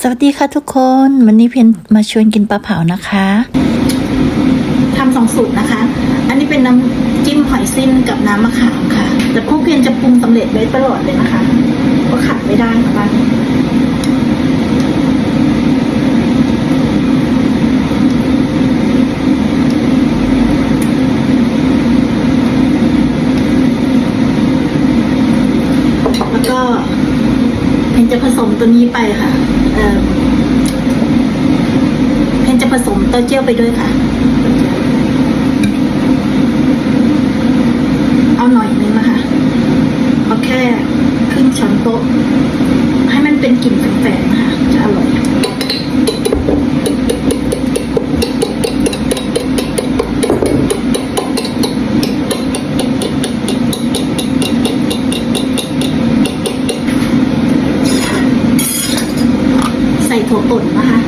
สวัสดีค่ะทุกคนวันนี้เพียนมาชวนกินปลาเผานะคะทำสองสูตรนะคะ อันนี้เป็นน้ำจิ้มหอยสิ้นกับน้ำมะขามค่ะ แต่พวกเพียนจะปรุงสำเร็จไว้ตลอดเลยนะคะ ก็ขาดไม่ได้ค่ะบ้านแล้วก็เพียน จะผสมตัวนี้ไปค่ะเอ่อเพนจะผสมเต้าเจี้ยวไปด้วยค่ะ เอาหน่อยนึงนะคะเอาแค่ครึ่งช้อนโต๊ะ ให้มันเป็นกลิ่นแฝงๆนะคะ จะอร่อย ใส่ ถั่วป่นนะคะ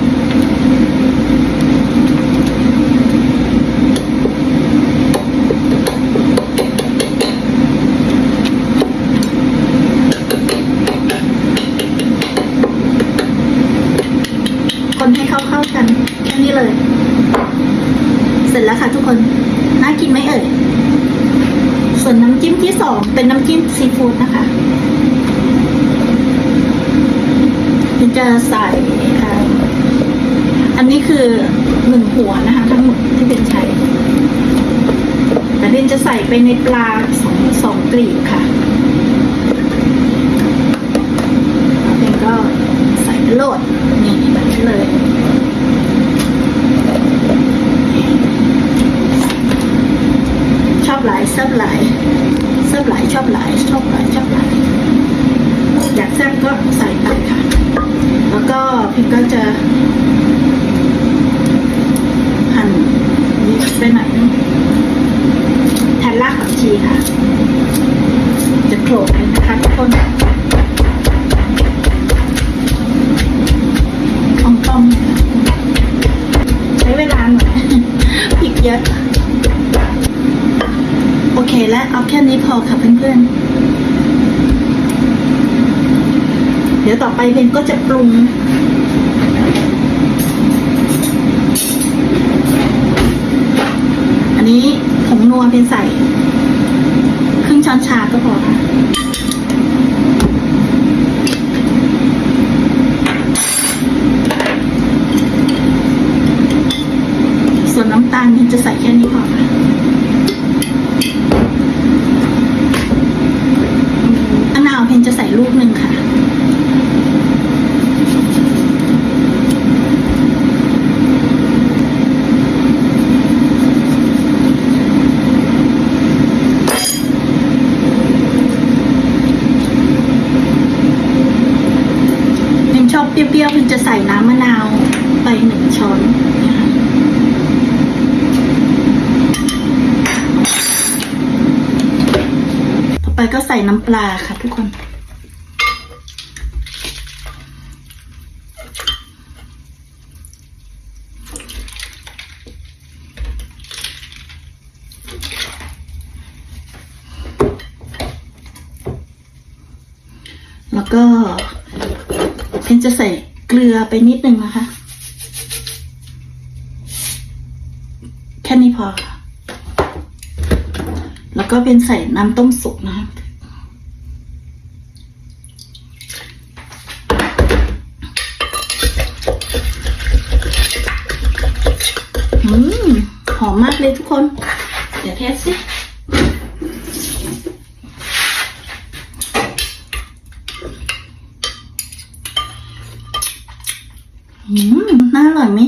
คนให้เข้าเข้าๆกันแค่นี้เลย เสร็จแล้วค่ะทุกคน น่ากินไหมเอ่ย ส่วนน้ำจิ้มที่สองเป็นน้ำจิ้มซีฟู้ดนะคะมัน จะใส่อ่าอันนี้คือหนึ่งหัวนะคะ ทั้งหมดที่เป็นใช้แต่เบนจะใส่ไปในปลาสองสองกลีบค่ะเบนก็ใส่โลดนี่แบบนี้เลยชอบหลายแซ่บหลายแซ่บหลายชอบหลายชอบหลายชอบหลายอยากแซ่บก็ใส่ไปค่ะ แล้วก็พี่ก็จะหั่นนี่ไปหน่อยนึงแทนรากผักชีค่ะ จะโขลกเลยนะคะทุกคนป้องๆเนี่ยใช้เวลาหน่อยพริกเยอะ โอเคและเอาแค่นี้พอค่ะเพื่อนๆ เดี๋ยวต่อไปเบนก็จะปรุงอันนี้ผงนัวเป็นใส่ครึ่งช้อนชาก็พอค่ะส่วนน้ำตาลเบนจะใส่แค่นี้พอค่ะมะนาวเพนจะใส่ลูกหนึ่งค่ะ เปรี้ยวๆเพนจะใส่น้ำมะนาวไปหนึ่งช้อนนะคะต่อไปก็ใส่น้ำปลาค่ะทุกคนแล้วก็ เพนจะใส่เกลือไปนิดนึงนะคะ แค่นี้พอค่ะ แล้วก็เป็นใส่น้ำต้มสุกนะคะอืมหอมมากเลยทุกคน เดี๋ยวเทสสิ อืมน่าอร่อยไหม